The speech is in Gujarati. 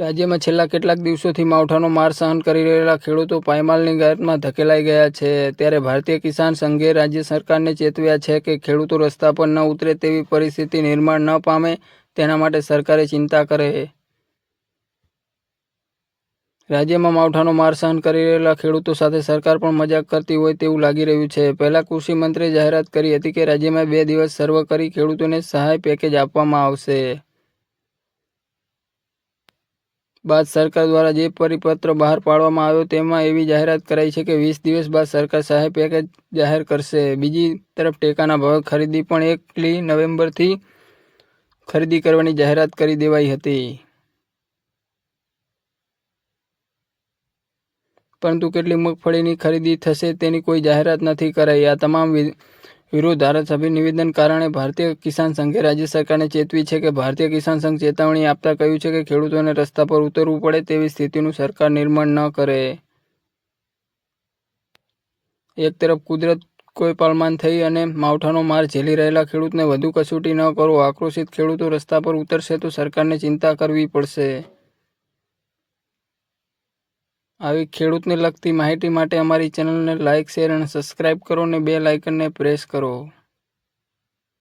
રાજ્યમાં છેલ્લા કેટલાક દિવસોથી માવઠાનો માર સહન કરી રહેલા ખેડૂતો પાયમાલની ગાયતમાં ધકેલાઈ ગયા છે. ત્યારે ભારતીય કિસાન સંઘે રાજ્ય સરકારને ચેતવ્યા છે કે ખેડૂતો રસ્તા પર ન ઉતરે તેવી પરિસ્થિતિ નિર્માણ ન પામે, તેના માટે સરકારે ચિંતા કરે. રાજ્યમાં માવઠાનો માર સહન કરી રહેલા ખેડૂતો સાથે સરકાર પણ મજાક કરતી હોય તેવું લાગી રહ્યું છે. પહેલાં કૃષિ મંત્રીએ જાહેરાત કરી હતી કે રાજ્યમાં બે દિવસ સર્વ કરી ખેડૂતોને સહાય પેકેજ આપવામાં આવશે. બાદ સરકાર દ્વારા જે પરિપત્ર બહાર પાડવામાં આવ્યો તેમાં એવી જાહેરાત કરાઈ છે કે વીસ દિવસ બાદ સરકાર સહાય પેકેજ જાહેર કરશે. બીજી તરફ ટેકાના ભાવે ખરીદી પણ એકલી નવેમ્બરથી ખરીદી કરવાની જાહેરાત કરી દેવાઈ હતી. પરંતુ કેટલી મગફળીની ખરીદી થશે તેની કોઈ જાહેરાત નથી કરાઈ. આ તમામ વિરોધ ધારાસભ્ય નિવેદન કારણે ભારતીય કિસાન સંઘે રાજ્ય સરકારને ચેતવી છે કે ભારતીય કિસાન સંઘ ચેતવણી આપતા કહ્યું છે કે ખેડૂતોને રસ્તા પર ઉતરવું પડે તેવી સ્થિતિનું સરકાર નિર્માણ ન કરે. એક તરફ કુદરત કોઈ પાલમાન થઈ અને માવઠાનો માર ઝેલી રહેલા ખેડૂતને વધુ કસોટી ન કરો, આક્રોશિત ખેડૂતો રસ્તા પર ઉતરશે તો સરકારને ચિંતા કરવી પડશે. આવી ખેડૂતને લગતી માહિતી માટે અમારી ચેનલને લાઇક શેર અને સબસ્ક્રાઇબ કરો અને બે લાઇકનને પ્રેસ કરો.